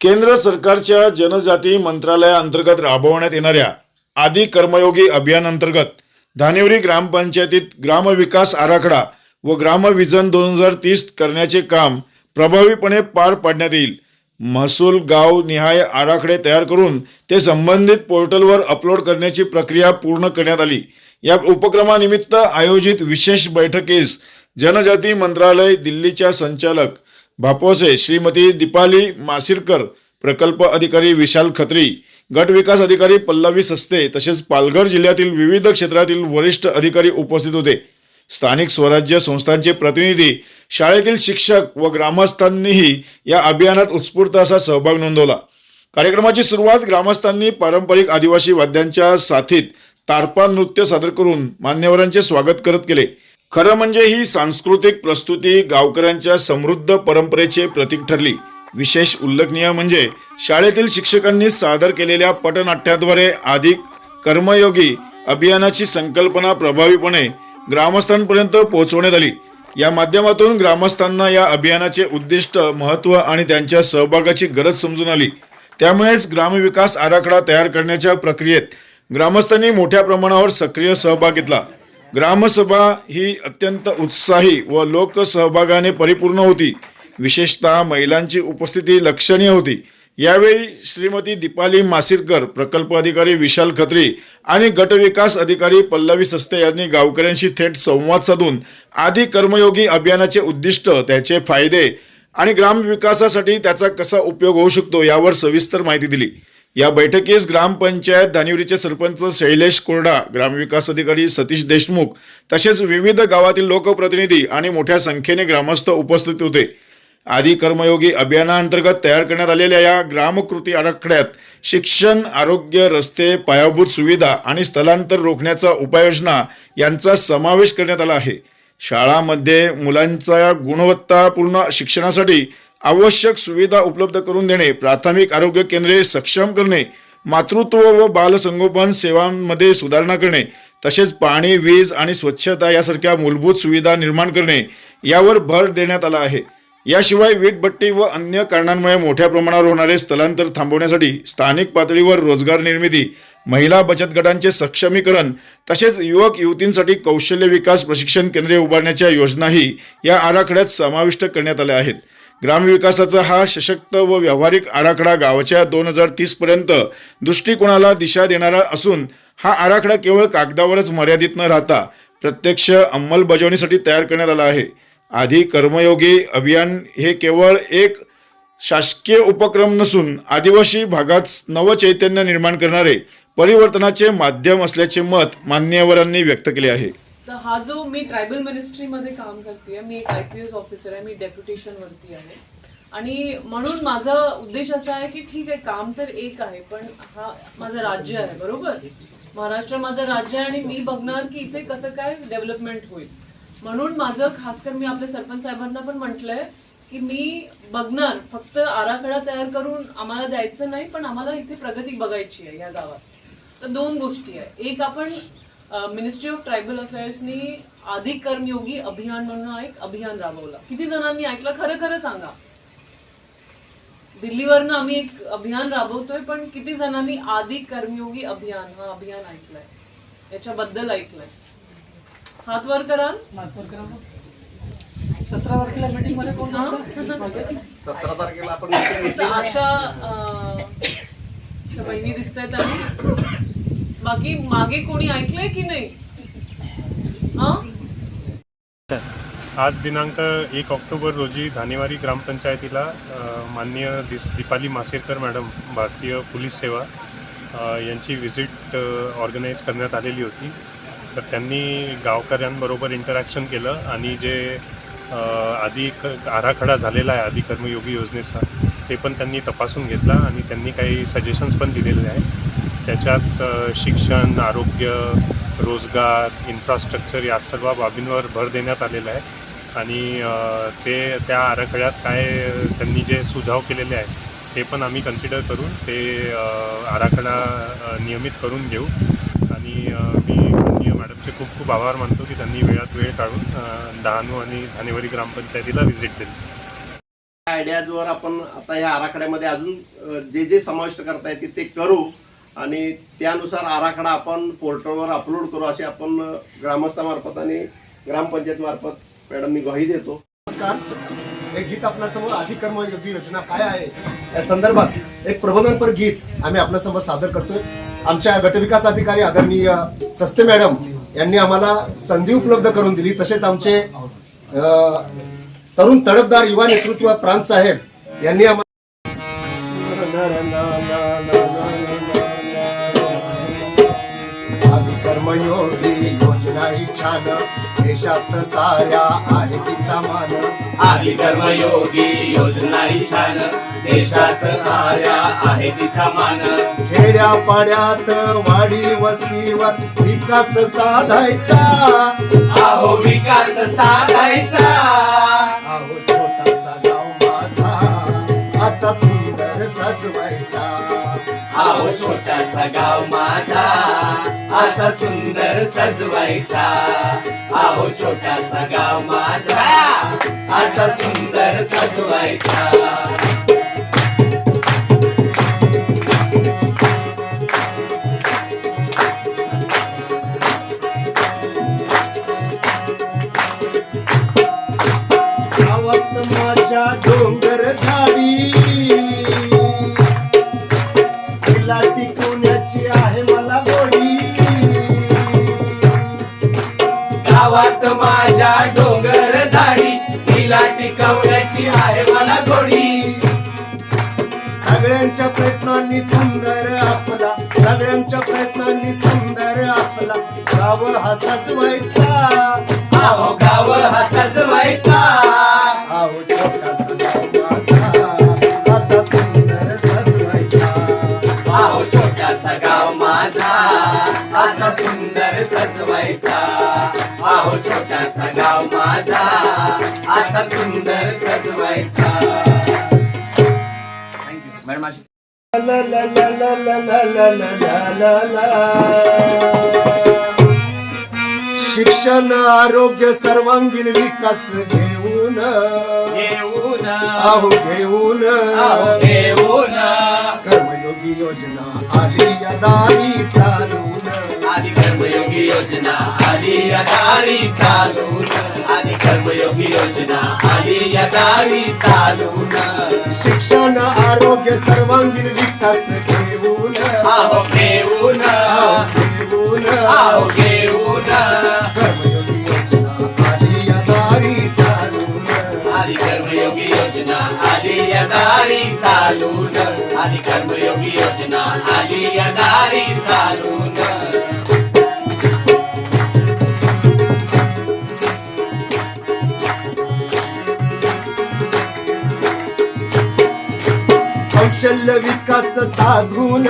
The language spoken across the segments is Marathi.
केंद्र सरकारच्या जनजाती मंत्रालयाअंतर्गत राबवण्यात येणाऱ्या आदी कर्मयोगी अभियानांतर्गत धानेवरी ग्रामपंचायतीत ग्रामविकास आराखडा व ग्रामविजन दोन हजार तीस करण्याचे काम प्रभावीपणे पार पाडण्यात येईल. महसूल गाव निहाय आराखडे तयार करून ते संबंधित पोर्टलवर अपलोड करण्याची प्रक्रिया पूर्ण करण्यात आली. या उपक्रमानिमित्त आयोजित विशेष बैठकीस जनजाती मंत्रालय दिल्लीच्या संचालक भापोसे श्रीमती दीपाली मासिरकर प्रकल्प अधिकारी विशाल खत्री गट विकास अधिकारी पल्लवी सस्ते तसेच पालघर जिल्ह्यातील विविध क्षेत्रातील वरिष्ठ अधिकारी उपस्थित होते. स्थानिक स्वराज्य संस्थांचे प्रतिनिधी शाळेतील शिक्षक व ग्रामस्थांनीही या अभियानात उत्स्फूर्त असा सहभाग नोंदवला. कार्यक्रमाची सुरुवात ग्रामस्थांनी पारंपरिक आदिवासी वाद्यांच्या साथीत तारपा नृत्य सादर करून मान्यवरांचे स्वागत करत केले. खरं म्हणजे ही सांस्कृतिक प्रस्तुती गावकऱ्यांच्या समृद्ध परंपरेचे प्रतीक ठरली. विशेष उल्लेखनीय म्हणजे शाळेतील शिक्षकांनी सादर केलेल्या पटनाट्याद्वारे अधिक कर्मयोगी अभियानाची संकल्पना प्रभावीपणे ग्रामस्थांपर्यंत पोहोचवण्यात आली. या माध्यमातून ग्रामस्थांना या अभियानाचे उद्दिष्ट महत्त्व आणि त्यांच्या सहभागाची गरज समजून आली. त्यामुळेच ग्रामविकास आराखडा तयार करण्याच्या प्रक्रियेत ग्रामस्थांनी मोठ्या प्रमाणावर सक्रिय सहभाग घेतला. ग्रामसभा ही अत्यंत उत्साही व लोकसहभागाने परिपूर्ण होती. विशेषतः महिलांची उपस्थिती लक्षणीय होती. यावेळी श्रीमती दीपाली मासिरकर प्रकल्प अधिकारी विशाल खत्री आणि गटविकास अधिकारी पल्लवी सस्ते यांनी गावकऱ्यांशी थेट संवाद साधून आधी कर्मयोगी अभियानाचे उद्दिष्ट त्याचे फायदे आणि ग्रामविकासासाठी त्याचा कसा उपयोग होऊ शकतो यावर सविस्तर माहिती दिली. या बैठकीस ग्रामपंचायत धानिवरीचे सरपंच शैलेश कोरडा ग्रामविकास अधिकारी सतीश देशमुख तसेच विविध गावातील लोकप्रतिनिधी आणि मोठ्या संख्येने ग्रामस्थ उपस्थित होते. आदी कर्मयोगी अभियानाअंतर्गत तयार करण्यात आलेल्या या ग्रामकृती आराखड्यात शिक्षण आरोग्य रस्ते पायाभूत सुविधा आणि स्थलांतर रोखण्याचा उपाययोजना यांचा समावेश करण्यात आला आहे. शाळामध्ये मुलांच्या गुणवत्तापूर्ण शिक्षणासाठी आवश्यक सुविधा उपलब्ध करून देणे प्राथमिक आरोग्य केंद्रे सक्षम करणे मातृत्व व बालसंगोपन सेवांमध्ये सुधारणा करणे तसेच पाणी वीज आणि स्वच्छता यासारख्या मूलभूत सुविधा निर्माण करणे यावर भर देण्यात आला आहे. याशिवाय वीटभट्टी व अन्य कारणांमुळे मोठ्या प्रमाणावर होणारे स्थलांतर थांबवण्यासाठी स्थानिक पातळीवर रोजगार निर्मिती महिला बचत गटांचे सक्षमीकरण तसेच युवक युवतींसाठी कौशल्य विकास प्रशिक्षण केंद्रे उभारण्याच्या योजनाही या आराखड्यात समाविष्ट करण्यात आल्या आहेत. ग्रामविकासाचा हा सशक्त व व्यावहारिक आराखडा गावाच्या दोन हजार तीसपर्यंत दृष्टिकोनाला दिशा देणारा असून हा आराखडा केवळ कागदावरच मर्यादित न राहता प्रत्यक्ष अंमलबजावणीसाठी तयार करण्यात आला आहे. आधी कर्मयोगी अभियान हे केवळ एक शासकीय उपक्रम नसून आदिवासी भागात नवचैतन्य निर्माण करणारे परिवर्तनाचे माध्यम असल्याचे मत मान्यवरांनी व्यक्त केले आहे. तर हा जो मी ट्रायबल मिनिस्ट्रीमध्ये काम करते मी एक आय पी एस ऑफिसर आहे मी डेप्युटेशन वरती आहे. आणि म्हणून माझा उद्देश असा आहे की ठीक आहे काम तर एक आहे पण हा माझं राज्य आहे बरोबर? महाराष्ट्र माझं राज्य आहे आणि मी बघणार की इथे कसं काय डेव्हलपमेंट होईल. म्हणून माझं खासकर मी आपल्या सरपंच साहेबांना पण म्हटलंय की मी बघणार फक्त आराखडा तयार करून आम्हाला द्यायचं नाही पण आम्हाला इथे प्रगती बघायची आहे या गावात. तर दोन गोष्टी आहे. एक आपण मिनिस्ट्री ऑफ ट्रायबल अफेअर्सनी आधी कर्मयोगी अभियान म्हणून हा एक अभियान राबवलं. किती जणांनी ऐकलं? खरं खरं सांगा. दिल्लीवरनं आम्ही एक अभियान राबवतोय पण किती जणांनी आधी कर्मयोगी अभियान हा अभियान ऐकलंय? याच्याबद्दल ऐकलंय. हात वर कराल सतरा तारखेला मीटिंगमध्ये कोण हा? होतं? सतरा तारखेला आपण फक्त आशा अं, त्या बहिणी दिसत आहेत आणि बाकी मागे कोणी ऐकलंय की नाही? हा? आज दिनांक एक ऑक्टोबर रोजी धानेवारी ग्रामपंचायतीला माननीय दिस दीपाली मासेरकर मॅडम भारतीय पोलीस सेवा यांची व्हिजिट ऑर्गनाईज करण्यात आलेली होती. तर त्यांनी गावकऱ्यांबरोबर इंटरॅक्शन केलं आणि जे आधी क आराखडा झालेला आहे आधी कर्मयोगी योजनेचा ते पण त्यांनी तपासून घेतला आणि त्यांनी काही सजेशन्स पण दिलेले आहेत. त्याच्यात शिक्षण आरोग्य रोजगार इन्फ्रास्ट्रक्चर या सर्व बाबींवर भर देण्यात आलेला आहे. आणि ते त्या आराखड्यात काय त्यांनी जे सुझाव केलेले आहेत ते पण आम्ही कन्सिडर करून ते आराखडा नियमित करून घेऊ. आणि मी माननीय मॅडमचे खूप खूप आभार मानतो की त्यांनी वेळात वेळ काढून डहाणू आणि धानेवारी ग्रामपंचायतीला व्हिजिट दिली. आयडियाजवर आपण आता या आराखड्यामध्ये अजून जे जे समाविष्ट करता येतील ते करू. आणि त्यानुसार आराखडा आपण पोर्टलवर अपलोड करू असे आपण ग्रामस्थामार्फत आणि ग्रामपंचायतमार्फत मॅडम मी ग्वाही देतो. नमस्कार. एक गीत आपल्यासमोर अधिकर्म योगी योजना काय आहे? या संदर्भात एक प्रबोधनपर गीत आम्ही आपल्यासमोर सादर करतोय. आमच्या गटविकास अधिकारी आदरणीय सस्ते मॅडम यांनी आम्हाला संधी उपलब्ध करून दिली. तसेच आमचे तरुण तडफदार युवा नेतृत्व प्रांत साहेब यांनी आम्हाला अधिकर्मयोगी योजना ही छान देशात साऱ्या आहे तिचा मान. आदि कर्मयोगी योजना ही छान देशात साऱ्या आहे तिचा मान. खेड्या पाड्यात वाडी वस्तीवर विकास साधायचा. आहो विकास साधायचा. छोटासा गाव माझा. आता सुंदर सजवायचा. आहो छोटासा गाव माझा. आता सुंदर सजवायचा. टिकवण्याची आहे मला गोडी गावात माझ्या डोंगर झाडी तिला टिकवण्याची आहे मला गोडी. सगळ्यांच्या प्रयत्नांनी सुंदर आपला सगळ्यांच्या प्रयत्नांनी सुंदर आपला. गाव हा सजवायचा. आहो गाव हा सजवायचा. आहो सुंदर सजवायचा. आहो छोटासा गाव माझा आता सुंदर सजवायचा. शिक्षण आरोग्य सर्वांगीण विकास घेऊन. घेऊन. आहो घेऊन. घेऊन. कर्मयोगी योजना आली या दारी चालू. आदि कर्मयोगी योजना आली या दारी चालून आदि कर्मयोगी योजना आली या दारी चालून शिक्षण आरोग्य सर्वांगीण विकास घेऊन आहो घेऊन घेऊन आहो घेऊन कर्मयोगी योजना आली या दारी चालून आदि कर्मयोगी योजना आली या दारी चालून आदि कर्मयोगी योजना आली या दारी चालून कौशल्य विकास साधून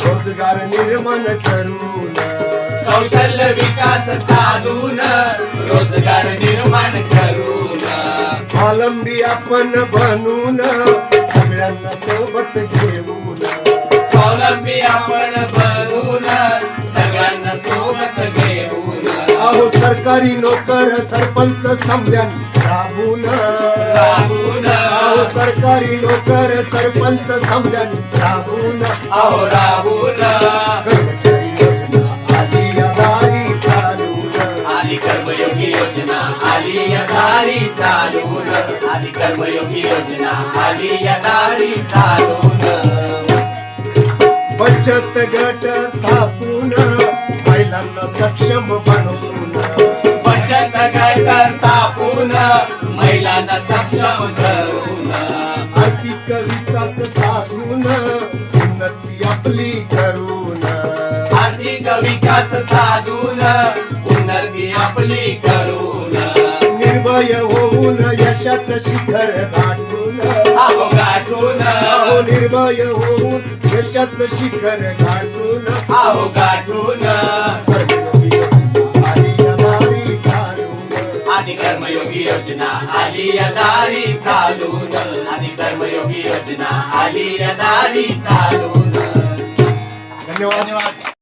रोजगार निर्माण करून. कौशल्य विकास साधून रोजगार निर्माण करून. स्वावलंबी आपण बनून सगळ्यांना सोबत घेऊन. स्वावलंबी आपण बनून सगळ्यांना सोबत घेऊन. अहो सरकारी नोकर सरपंच समध्यान राबून राबून. सरकारी नोकर सरपंच अहो राबून. कर्मचारी योजना आली कर्मयोगी योजना आली या दारी चालून. आदि कर्मयोगी योजना आली या दारी चालून. बचत गट स्थापून महिलांना सक्षम बनवून. बचत गट स्थापून महिलांना सक्षम करून. विकास साधून उन्नती आपली करून. निर्भय होऊन यशाच शिखर गाठून. गाठून. निर्भय होऊन यशाच शिखर गाठून. अहो गाठून. कर्मयोगी योजना आली दारी चालून. आदि कर्मयोगी योजना आली या दारी चालून. आदि कर्मयोगी योजना आली या दारी चालून. धन्यवाद.